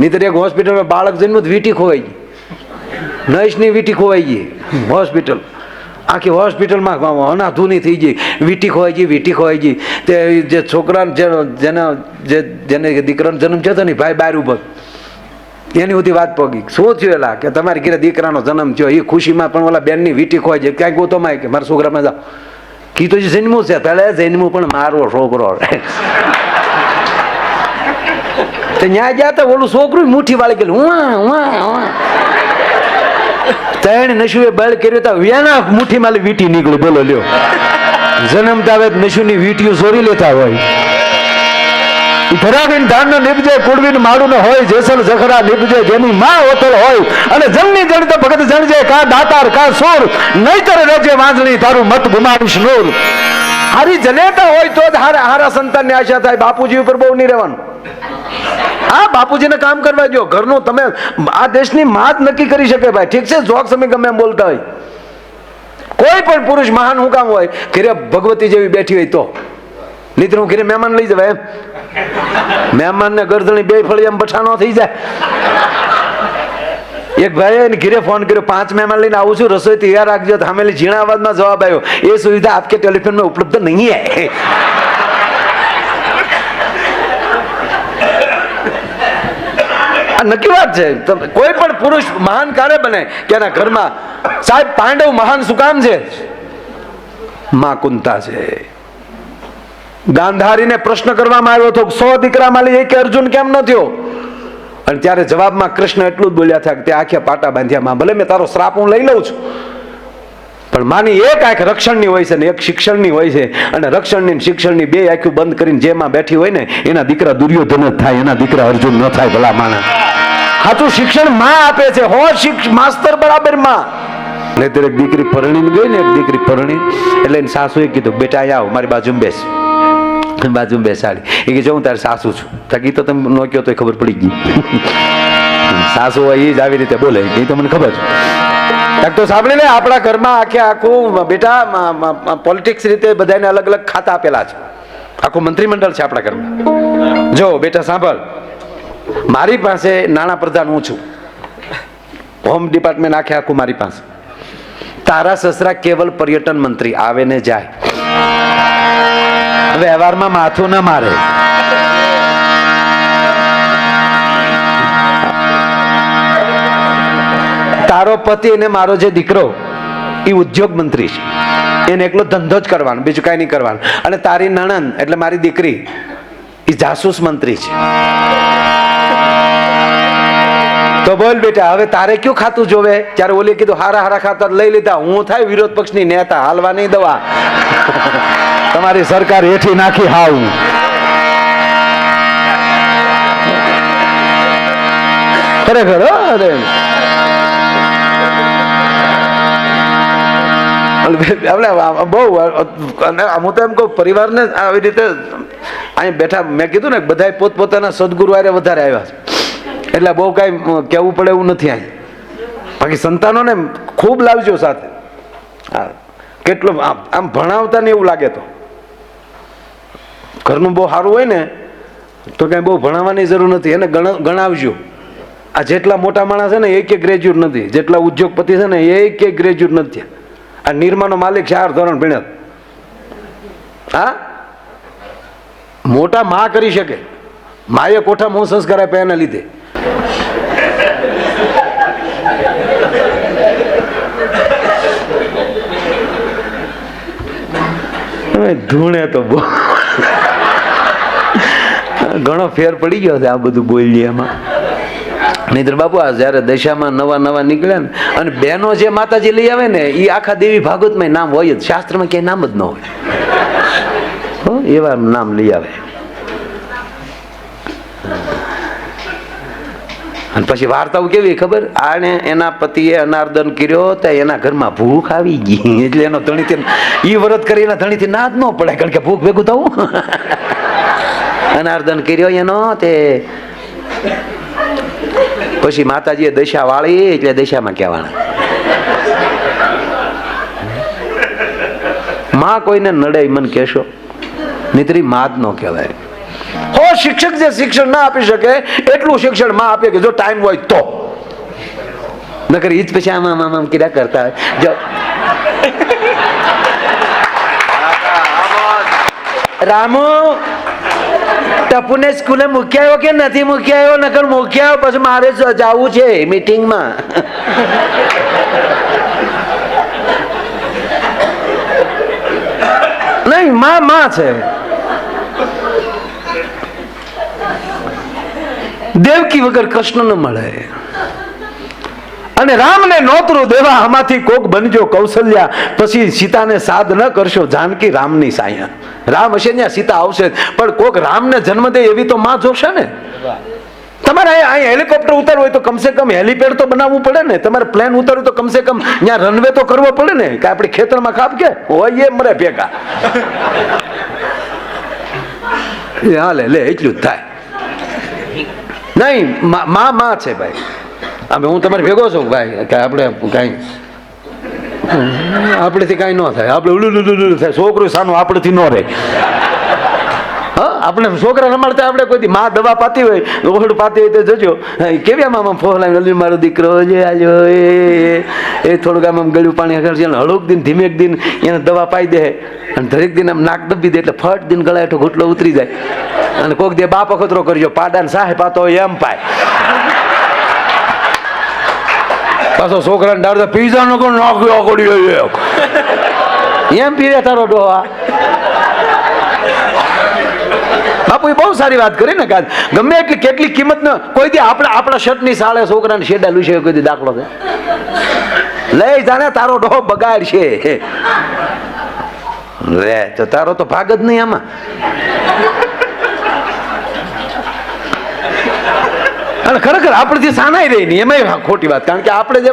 નહીતર એક હોસ્પિટલમાં બાળક જન્મ વીટી ખોવાઈ ગઈ. નર્સની વીટી ખોવાઈ ગઈ. હોસ્પિટલ આખી હોસ્પિટલમાં અનાધૂની થઈ ગઈ. વીટી ખોવાઈ ગઈ, વીટી ખોવાઈ ગઈ. તે જે છોકરાને જેના જે જેને દીકરાનો જન્મ થયો હતો ને ભાઈ બાર ઊભો એની સુધી વાત પગી. શું થયું એલા? કે તમારી ઘરે દીકરાનો જન્મ થયો. એ ખુશીમાં પણ ઓલા બેનની વીટી ખોવાઈ જાય. ક્યાંક ગોતોમાં કે, મારા છોકરામાં જાઓ. કીધું જન્મું છે. પહેલા જન્મું પણ મારો છોકરો તો ન્યા ગયા તો ઓલું છોકરું મુઠ્ઠી વાળી ગયેલું. ઉવા ઉવા ઉવા ત્રણ નશુએ બળ કર્યો તો વ્યાના મુઠ્ઠી માલી વીટી નીકળી, બોલો લ્યો. જન્મતા આવે નશુની વીટીઓ ચોરી લેતા હોય. ધરાવીને ધાન નીપજે કુડવીને માડું હોય, જેસલ જખરા નિપજે જેની માં ઓતળ હોય. અને જમની જણ તો ભગત જણજે કા દાતાર, કા સોર. નહીતર રજે વાંજણી તારું મત ગુમાવીશ નૂર. હારી જનેતા હોય તો જ હારા હારા સંતાનની આશા થાય. બાપુજી ઉપર બહુ નહીં રહેવાનું. હા, બાપુજીને કામ કરવા દો ઘરનું તમે આ દેશની માત નક્કી કરી શકે ભાઈ. ઠીક છે, જોક તમે ગમે એમ બોલતા હોય. કોઈ પણ પુરુષ મહાન હું કામ હોય, ઘેરે ભગવતી જેવી બેઠી હોય તો. નીતર હું ઘેરે મહેમાન લઈ જવાય એમ. મહેમાનને ગરદણી બે ફળી એમ બઠાનો થઈ જાય. એક ભાઈ ઘીરે ફોન કર્યો, પાંચ મહેમાન લઈને આવું છું, રસોઈ તૈયાર રાખજો. સામેલી ઝીણા અવાજમાં જવાબ આવ્યો, એ સુવિધા આપકે ટેલિફોનમાં ઉપલબ્ધ નહીં હે. આ નક્કી વાત છે. કોઈ પણ પુરુષ મહાન ક્યારે બને કે એના ઘરમાં, સાહેબ, પાંડવ મહાન શું કામ છે? મા કુંતા છે. ગાંધારીને પ્રશ્ન કરવામાં આવ્યો હતો સો દીકરા માલી એક અર્જુન કેમ ન થયો? અને ત્યારે જવાબમાં કૃષ્ણ એટલું જ બોલ્યા હતા કે તે આખે પાટા બાંધ્યા. માં ભલે મેં તારો શ્રાપ હું લઈ લઉં છું. પણ માની એક આંખ રક્ષણની હોય છે ને એક શિક્ષણની હોય છે. અને રક્ષણની શિક્ષણની બે આંખું બંધ કરીને જેમાં બેઠી હોય ને, એના દીકરા દુર્યોધન જ થાય, એના દીકરા અર્જુન ન થાય ભલા માણસ. સાચું શિક્ષણમાં આપે છે. હો શિક્ષ, માસ્તર બરાબરમાં નહીતર એક દીકરી પરણીને ગઈ ને, એક દીકરી પરણી. એટલે એની સાસુએ કીધું, બેટા આવ, મારી બાજુમાં બેસ. બાજુમાં બેસાડી. એ કે, જો હું તારી સાસુ છું. તાકી તો તમે ન કહો તો ખબર પડી ગઈ. સાસુ હોય એ જ આવી રીતે બોલે. એ તો મને ખબર. છે તો સાંભળી લે આપણા ઘરમાં આખે આખું બેટા પોલિટિક્સ રીતે બધાને અલગ અલગ ખાતા આપેલા છે. આખું મંત્રીમંડળ છે આપણા ઘરમાં. જો, બેટા, સાંભળ. મારી પાસે નાણાં પ્રધાન હું છું. હોમ ડિપાર્ટમેન્ટ આખે આખું મારી પાસે. તારા સસરા કેવલ પર્યટન મંત્રી, આવે ને જાય. વ્યવહારમાં માથું ના મારે. તારો પતિ અને મારો જે દીકરો, એ ઉદ્યોગ મંત્રી છે. એને એકલો ધંધો જ કરવાનો, બીજું કાંઈ નહીં કરવાનું. અને તારી નણંદ, એટલે મારી દીકરી, એ જાસૂસ મંત્રી છે. તો બોલ બેટા, હવે તારે કયું ખાતું જોવે? ત્યારે ઓલી કીધું, હારા હારા ખાતર લઈ લીધા. હું થાય વિરોધ પક્ષની નેતા, હાલવા નહીં દવા. તમારી સરકાર હેઠી નાખી હાવ. ખરેખર અરે. આપણે બહુ અને હું તો એમ કહું, પરિવારને આવી રીતે અહીં બેઠા, મેં કીધું ને બધા પોતપોતાના સદગુરુ આરે વધારે આવ્યા છે. એટલે બહુ કાંઈ કહેવું પડે એવું નથી અહીં. બાકી સંતાનોને ખૂબ લાવજો સાથે. હા કેટલો આમ ભણાવતા ને એવું લાગે તો. ઘરનું બહુ સારું હોય ને, તો કાંઈ બહુ ભણાવવાની જરૂર નથી. એને ગણાવજો. આ જેટલા મોટા માણસ છે ને એક એક ગ્રેજ્યુએટ નથી. જેટલા ઉદ્યોગપતિ છે ને એક એક ગ્રેજ્યુએટ નથી. આ નિરમાનો માલિક ચાર ધોરણ ભણ્યા હા? મોટા મા કરી શકે. માએ કોઠા મોં સંસ્કાર આપ્યા એના લીધે. ધૂણે તો બહુ. ઘણો ફેર પડી ગયો છે આ બધું બોલીએ એમાં નહીતર બાપુ, આ જ્યારે દશામાં નવા નવા નીકળ્યા ને, અને બહેનો જે માતાજી લઈ આવે ને એ આખા દેવી ભાગવતમાં નામ હોય જ, શાસ્ત્રમાં ક્યાંય નામ જ ન હોય. એવા નામ લઈ આવે. અને પછી વાર્તાઓ કેવી ખબર? આને એના પતિએ અનાર્દન કર્યો તો એના ઘરમાં ભૂખ આવી ગઈ. એટલે એનો ધણીથી, ઈ વ્રત કરી એના ધણીથી ના જ ન પડે, કારણ કે ભૂખ ભેગું થવું. અનાર્દન કર્યો એનો તે પછી માતાજીએ દશા વાળી એટલે દશામાં કહેવાના. માં કોઈને નડે મન કહેશો. નીતરી માત નો કહેવાય. હો શિક્ષક જે શિક્ષણ ના આપી શકે એટલું શિક્ષણમાં આપે કે જો ટાઈમ હોય તો. નકર ઈ જ પછી આમ આમ આમ આમ કીધા કરતા હોય. જો. રામુ ટપુને સ્કૂલે મૂકી આવ્યો કે નથી મૂકી આવ્યો? નકર મૂકી આવ્યો, પછી મારે જવું છે મીટિંગમાં. નહીં, માં માં છે. દેવકી વગર કૃષ્ણ ન મળે. અને રામને નોતરું દેવા આમાંથી કોક બનજો કૌશલ્યા. પછી સીતાને સાદ ન કરશો, જાનકી રામની સાયા. રામ હશે ત્યાં સીતા આવશે પણ કોક રામને જન્મ દે એવી તો માં જોશે ને? તમારે અહીંયા અહીં હેલિકોપ્ટર ઉતારવું હોય તો કમસે કમ હેલિપેડ તો બનાવવું પડે ને? તમારે પ્લેન ઉતારવું તો કમસે કમ ત્યાં રનવે તો કરવો પડે ને? કે આપણે ખેતરમાં ખાપ કે? હોય એ મરે ભેગા. હાલે, લે, એટલું જ થાય. નહીં મા મા છે ભાઈ. અમે હું તમારે ભેગો છું, ભાઈ, કે આપણે કાંઈ આપણેથી કાંઈ ન થાય. આપણે ઉલું ઉલું થાય. છોકરું સાનું આપણેથી ન રહે. હા, આપણે છોકરા રમાડતા આપણે કોઈ માં દવા પાતી હોય ઓહડ પાતી હોય તો જજો. કેવી આમ આમ ફોન લાવી મારો દીકરો જે આજો એ, એ- થોડુંક આમ આમ ગળ્યું પાણી આગળ છે હળુક દિન ધીમેક દિન એને દવા પાઈ દે. અને દરેક દિન આમ નાક દબી દે એટલે ફટ દિન ગળા હેઠો ઘૂંટલો ઉતરી જાય. અને કોઈક દે બાપ અખતરો કરજો, પાડાને સાહે પાતો હોય એમ પાય. પાછો છોકરાને ડાળ પીઝા નો કોણ નાખ્યો કોડી એમ પીવે તારો ડોહા. બાપુ એ બહુ સારી વાત કરી ને કાલ. ગમે એટલી કેટલી કિંમત ન, કોઈ દી આપણા આપણા શર્ટની સાળે છોકરાને શેડા છે કોઈ દી દાખલો છે. લઈ જાને, તારો ડોહો બગાડ છે લે, તો તારો તો ભાગ જ નહીં આમાં. અને ખરેખર આપણેથી સાનાઈ રહી નહીં એમાં ખોટી વાત. કારણ કે આપણે જે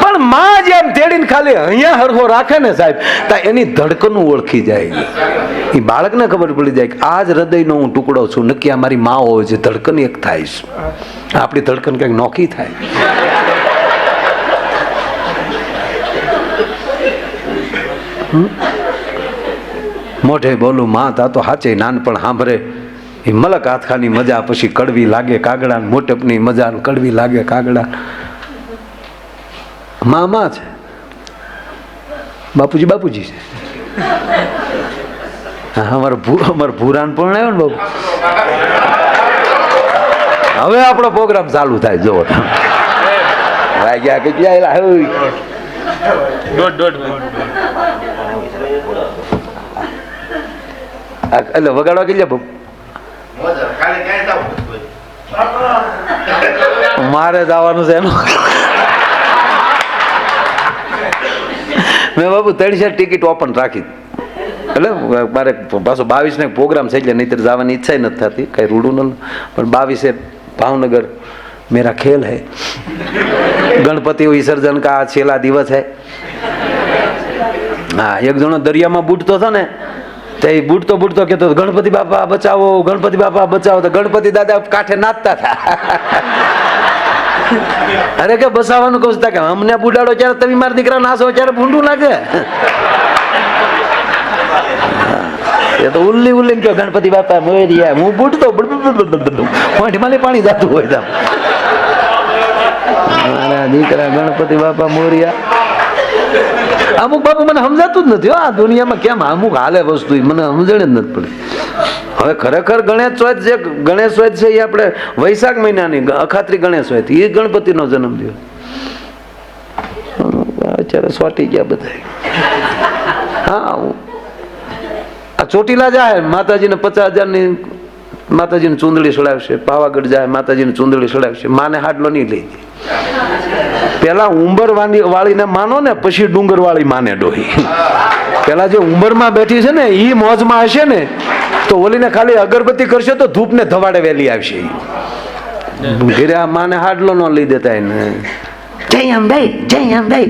પણ માં જેમ તેડીને ખાલી અહીંયા હરખો રાખે ને સાહેબ તો એની ધડકનું ઓળખી જાય. એ બાળકને ખબર પડી જાય કે આ જ હૃદયનો હું ટુકડો છું. નક્કી મારી માં હોય છે. ધડકન એક થાય આપણી ધડકન કંઈક નોખી થાય. મોઢે બોલું, માં, તા તો હાચે નાનપણ સાંભળે. એ મલક હાથખાની મજા પછી કડવી લાગે કાગડા મોટપની મજા કડવી લાગે કાગડા માં માં છે? બાપુજી બાપુજી છે. અમારો ભૂ, અમારો ભૂરાન પણ આવ્યો ને બાપુ. હવે આપણો પ્રોગ્રામ ચાલુ થાય જો વાગ્યા કે ક્યાં દોઢ એટલે વગાડવા કેટલા ખાલી મારે જવાનું છે એનું. મેં બાબુ ત્રણસો ટિકિટ ઓપન રાખી. એટલે મારે પાછો બાવીસ ને પ્રોગ્રામ છે એટલે નહીંતર જવાની ઈચ્છા નથી થતી, કઈ રૂડું ન પણ બાવીસે ભાવનગર મેરા ખેલ હૈ ગણપતિ વિસર્જન કા છેલ્લા દિવસ હૈ હા એક જણો દરિયામાં બૂટતો હતો ને તો બૂટતો બૂટતો કેતો ગણપતિ બાપા બચાવો ગણપતિ બાપા બચાવો તો ગણપતિ દાદા કાંઠે નાચતા હતા અરે કે બસાવાનું કહું કે અમને બુડાડો ત્યારે તમે મારા દીકરા નાસો ત્યારે ભૂંડું લાગે એ તો ઉલ્લી ઉલ્લી કયો ગણપતિ બાપા મોરિયા હું બૂટતો મોઢીમાં પાણી જતું હોય તો. મારા દીકરા ગણપતિ બાપા મોરિયા. અમુક બાપુ મને સમજાતું જ નથી આ દુનિયામાં કેમ અમુક હાલે વસ્તુ મને સમજણ જ નથી પડી હવે ખરેખર ગણેશ ચોથ જે, ગણેશ ચોથ છે એ આપણે વૈશાખ મહિનાની અખાત્રી ગણેશ ચોથ એ ગણપતિનો જન્મ થયો અત્યારે સોટી ગયા બધા. હા. આ ચોટીલા જાય, માતાજીને પચાસ હજારની માતાજીને ચૂંદડી સડાવશે પાવાગઢ જાય માતાજીને ચૂંદડી સડાવશે માને હાડલો નહીં લઈ પેલા ઉંબર વાળી વાળીને માનો ને પછી ડુંગર વાળી માને ડોહી. પેલા જે ઉંબરમાં બેઠી છે ને એ મોજમાં હશે ને તો ઓલીને ખાલી અગરબત્તી કરશે તો ધૂપ ને ધવાડે વેલી આવશે ઘેરે આ માને હાડલો ન લઈ દેતા એને. જય અંબાઈ જય અંબે.